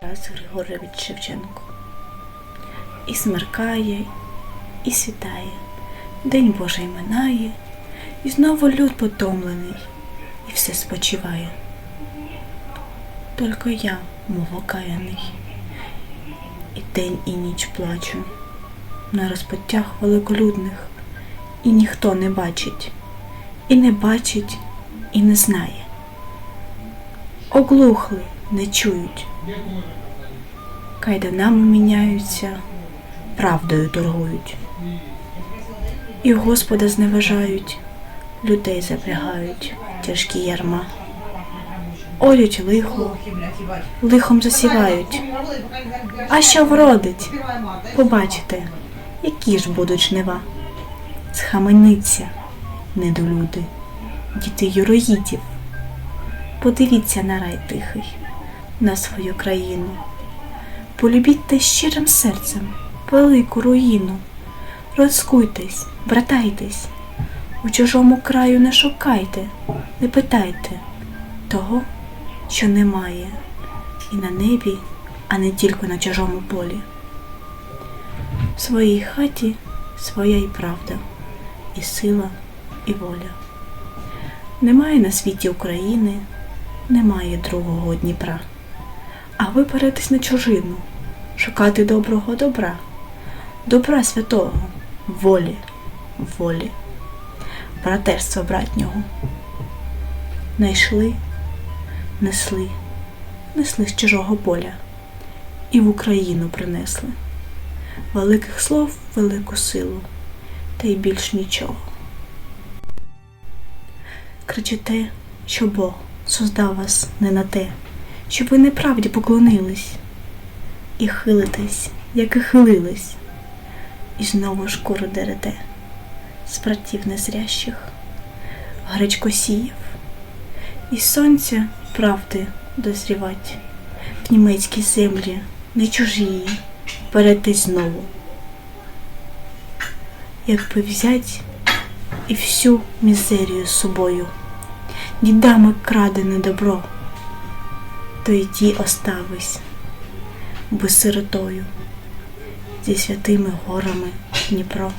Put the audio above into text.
Тарас Григорович Шевченко. І смеркає, і світає, День Божий минає, і знову люд потомлений, і все спочиває. Тільки я, мов окаяний, і день, і ніч плачу на розпоттях великолюдних, і ніхто не бачить, і не бачить, і не знає. Оглухли, не чують. Кайданами міняються, правдою торгують. І Господа зневажають, людей запрягають тяжкі ярма. Орють лихо, лихом засівають. А що вродить? Побачите, які ж будуть жнива. Схамениться, недолюди, діти юроїдів. Подивіться на рай тихий, на свою країну. Полюбіть те щирим серцем велику руїну. Розкуйтесь, братайтесь, у чужому краю не шукайте, не питайте того, що немає, і на небі, а не тільки на чужому полі. В своїй хаті своя і правда, і сила, і воля. Немає на світі України, немає другого Дніпра. А ви перетесь на чужину, шукати доброго добра, добра святого, волі, волі, братерства братнього. Найшли, несли, несли з чужого поля. І в Україну принесли. Великих слов велику силу, та й більш нічого. Кричите, що Бог создав вас не на те, щоб ви неправді поклонились, і хилитесь, як і хилились, і знову шкуру дерете з братів незрящих, гречкосіїв, і сонця правди дозрівать в німецькій землі, не чужії, перетись знову. Якби взять і всю мізерію з собою, дідами крадене добро, то й ті оставись, бо сиротою зі святими горами Дніпро.